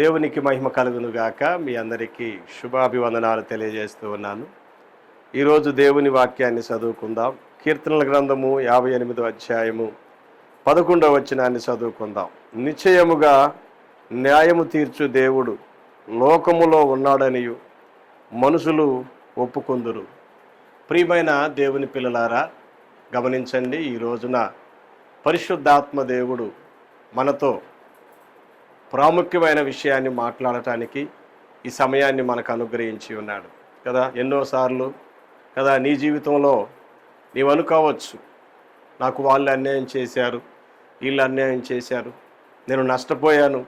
దేవునికి మహిమ కలుగునుగాక. మీ అందరికీ శుభాభివందనాలు తెలియజేస్తూ ఉన్నాను. ఈరోజు దేవుని వాక్యాన్ని చదువుకుందాం. కీర్తనల గ్రంథము యాభై ఎనిమిదో అధ్యాయము పదకొండవ వచనాన్ని చదువుకుందాం. నిశ్చయముగా న్యాయము తీర్చు దేవుడు లోకములో ఉన్నాడనియు మనుషులు ఒప్పుకుందురు. ప్రియమైన దేవుని పిల్లలారా గమనించండి ఈ రోజున పరిశుద్ధాత్మ దేవుడు మనతో ప్రాముఖ్యమైన విషయాన్ని మాట్లాడటానికి ఈ సమయాన్ని మనకు అనుగ్రహించి ఉన్నాడు. కదా? ఎన్నోసార్లు కదా? నీ జీవితంలో నీవు అనుకోవచ్చు నాకు వాళ్ళు అన్యాయం చేశారు వీళ్ళు అన్యాయం చేశారు నేను నష్టపోయాను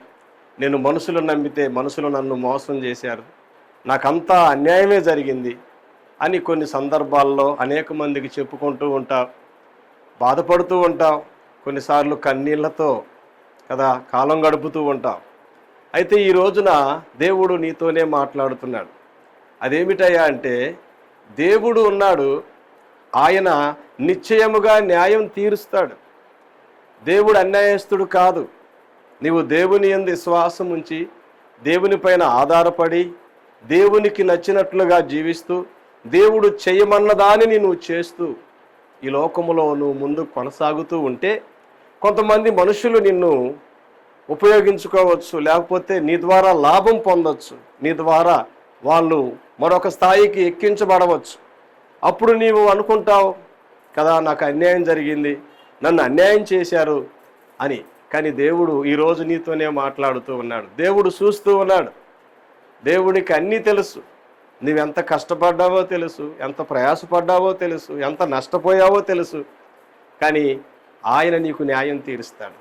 నేను మనుషులు నమ్మితే మనుషులు నన్ను మోసం చేశారు నాకంతా అన్యాయమే జరిగింది అని కొన్ని సందర్భాల్లో అనేక మందికి చెప్పుకుంటూ ఉంటావు బాధపడుతూ ఉంటావు కొన్నిసార్లు కన్నీళ్ళతో కదా? కాలం గడుపుతూ ఉంటాం. అయితే ఈ రోజున దేవుడు నీతోనే మాట్లాడుతున్నాడు. అదేమిటయ్యా అంటే దేవుడు ఉన్నాడు ఆయన నిశ్చయముగా న్యాయం తీరుస్తాడు. దేవుడు అన్యాయస్తుడు కాదు. నీవు దేవుని ఎందు విశ్వాసం ఉంచి దేవుని పైన ఆధారపడి దేవునికి నచ్చినట్లుగా జీవిస్తూ దేవుడు చేయమన్న దానిని నువ్వు చేస్తూ ఈ లోకములో నువ్వు ముందు కొనసాగుతూ ఉంటే కొంతమంది మనుషులు నిన్ను ఉపయోగించుకోవచ్చు లేకపోతే నీ ద్వారా లాభం పొందవచ్చు నీ ద్వారా వాళ్ళు మరొక స్థాయికి ఎక్కించబడవచ్చు. అప్పుడు నీవు అనుకుంటావు కదా నాకు అన్యాయం జరిగింది నన్ను అన్యాయం చేశారు అని. కానీ దేవుడు ఈరోజు నీతోనే మాట్లాడుతూ ఉన్నాడు. దేవుడు చూస్తూ ఉన్నాడు. దేవుడికి అన్నీ తెలుసు. నువ్వెంత కష్టపడ్డావో తెలుసు ఎంత ప్రయాసపడ్డావో తెలుసు ఎంత నష్టపోయావో తెలుసు. కానీ ఆయన నీకు న్యాయం తీరుస్తాడు.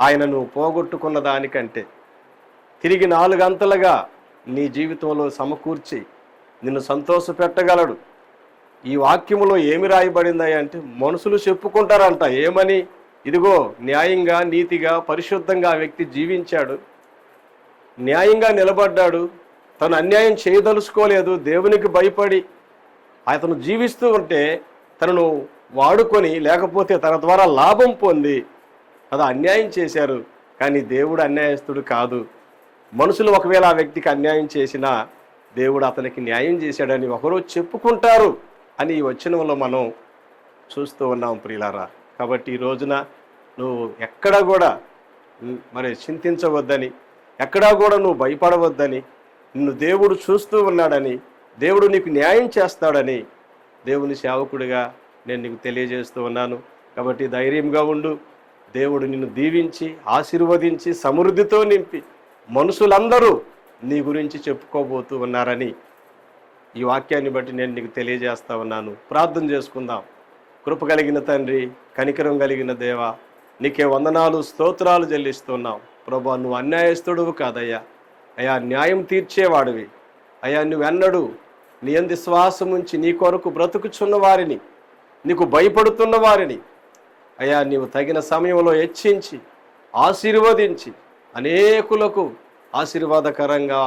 ఆయన నువ్వు పోగొట్టుకున్న దానికంటే తిరిగి నాలుగంతలుగా నీ జీవితంలో సమకూర్చి నిన్ను సంతోషపెట్టగలడు. ఈ వాక్యములో ఏమి రాయబడింది అంటే మనుషులు చెప్పుకుంటారంట. ఏమని? ఇదిగో న్యాయంగా నీతిగా పరిశుద్ధంగా ఆ వ్యక్తి జీవించాడు. న్యాయంగా నిలబడ్డాడు. తను అన్యాయం చేయదలుచుకోలేదు. దేవునికి భయపడి అతను జీవిస్తూ ఉంటే తనను వాడుకొని లేకపోతే తన ద్వారా లాభం పొంది అది అన్యాయం చేశారు. కానీ దేవుడు అన్యాయస్తుడు కాదు. మనుషులు ఒకవేళ ఆ వ్యక్తికి అన్యాయం చేసినా దేవుడు అతనికి న్యాయం చేశాడని ఒకరు చెప్పుకుంటారు అని ఈ వచనంలో మనం చూస్తూ ఉన్నాం ప్రియులారా. కాబట్టి ఈ రోజున నువ్వు ఎక్కడా కూడా మరి చింతించవద్దని ఎక్కడా కూడా నువ్వు భయపడవద్దని నిన్ను దేవుడు చూస్తూ ఉన్నాడని దేవుడు నీకు న్యాయం చేస్తాడని దేవుని సేవకుడిగా నేను నీకు తెలియజేస్తూ ఉన్నాను. కాబట్టి ధైర్యంగా ఉండు. దేవుడు నిన్ను దీవించి ఆశీర్వదించి సమృద్ధితో నింపి మనుషులందరూ నీ గురించి చెప్పుకోబోతూ ఉన్నారని ఈ వాక్యాన్ని బట్టి నేను నీకు తెలియజేస్తా ఉన్నాను. ప్రార్థన చేసుకుందాం. కృప కలిగిన తండ్రి కనికరం కలిగిన దేవ నీకే వందనాలు స్తోత్రాలు చెల్లిస్తున్నాం. ప్రభా నువ్వు అన్యాయస్తుడువు కాదయ్యా. అయా న్యాయం తీర్చేవాడివి. అయా నువ్వెన్నడు నీ అంది శ్వాసం ఉంచి నీ కొరకు బ్రతుకుచున్న వారిని నీకు భయపడుతున్న వారిని. అయ్యా నీవు తగిన సమయంలో హెచ్చించి ఆశీర్వదించి అనేకులకు ఆశీర్వాదకరంగా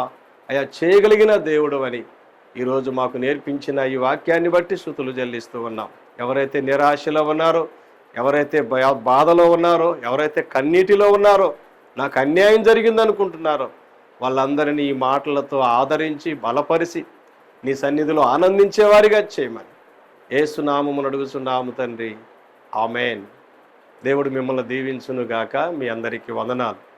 అయా చేయగలిగిన దేవుడు అని ఈరోజు మాకు నేర్పించిన ఈ వాక్యాన్ని బట్టి శృతులు చెల్లిస్తూ ఉన్నాం. ఎవరైతే నిరాశలో ఉన్నారో ఎవరైతే భయ బాధలో ఉన్నారో ఎవరైతే కన్నీటిలో ఉన్నారో నాకు అన్యాయం జరిగిందనుకుంటున్నారో వాళ్ళందరినీ ఈ మాటలతో ఆదరించి బలపరిచి నీ సన్నిధిలో ఆనందించేవారిగా చేయమని. ఏసునామమును అడుగుచున్నాము తండ్రి. ఆమెన్. దేవుడు మిమ్మల్ని దీవించును గాక మీ అందరికీ వందనాలు.